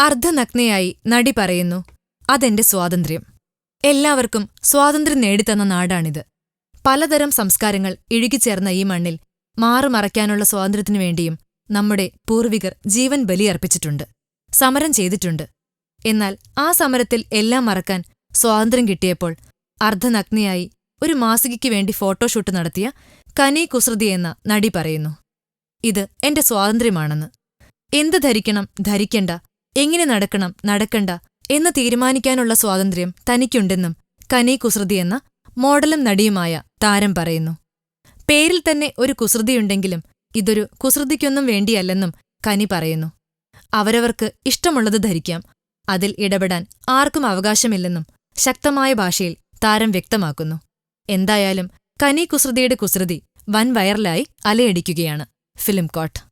അർദ്ധനഗ്നയായി നടി പറയുന്നു അതെന്റെ സ്വാതന്ത്ര്യം. എല്ലാവർക്കും സ്വാതന്ത്ര്യം നേടിത്തന്ന നാടാണിത്. പലതരം സംസ്കാരങ്ങൾ ഇഴുകിച്ചേർന്ന ഈ മണ്ണിൽ മാറുമറയ്ക്കാനുള്ള സ്വാതന്ത്ര്യത്തിനു വേണ്ടിയും നമ്മുടെ പൂർവികർ ജീവൻ ബലിയർപ്പിച്ചിട്ടുണ്ട് സമരം ചെയ്തിട്ടുണ്ട്. എന്നാൽ ആ സമരത്തിൽ എല്ലാം മറക്കാൻ സ്വാതന്ത്ര്യം കിട്ടിയപ്പോൾ അർദ്ധനഗ്നയായി ഒരു മാസികയ്ക്ക് വേണ്ടി ഫോട്ടോഷൂട്ട് നടത്തിയ കനി കുസൃതി എന്ന നടി പറയുന്നു ഇത് എന്റെ സ്വാതന്ത്ര്യമാണെന്ന്. എന്ത് ധരിക്കണം? ധരിക്കണ്ട. എങ്ങനെ നടക്കണം? നടക്കണ്ട. എന്ന് തീരുമാനിക്കാനുള്ള സ്വാതന്ത്ര്യം തനിക്കുണ്ടെന്നും കനി കുസൃതി എന്ന മോഡലും നടിയുമായ താരം പറയുന്നു. പേരിൽ തന്നെ ഒരു കുസൃതിയുണ്ടെങ്കിലും ഇതൊരു കുസൃതിക്കൊന്നും വേണ്ടിയല്ലെന്നും കനി പറയുന്നു. അവരവർക്ക് ഇഷ്ടമുള്ളത് ധരിക്കാം. അതിൽ ഇടപെടാൻ ആർക്കും അവകാശമില്ലെന്നും ശക്തമായ ഭാഷയിൽ താരം വ്യക്തമാക്കുന്നു. എന്തായാലും കനി കുസൃതിയുടെ കുസൃതി വൻ വൈറലായി അലയടിക്കുകയാണ് ഫിലിം കോട്ട്.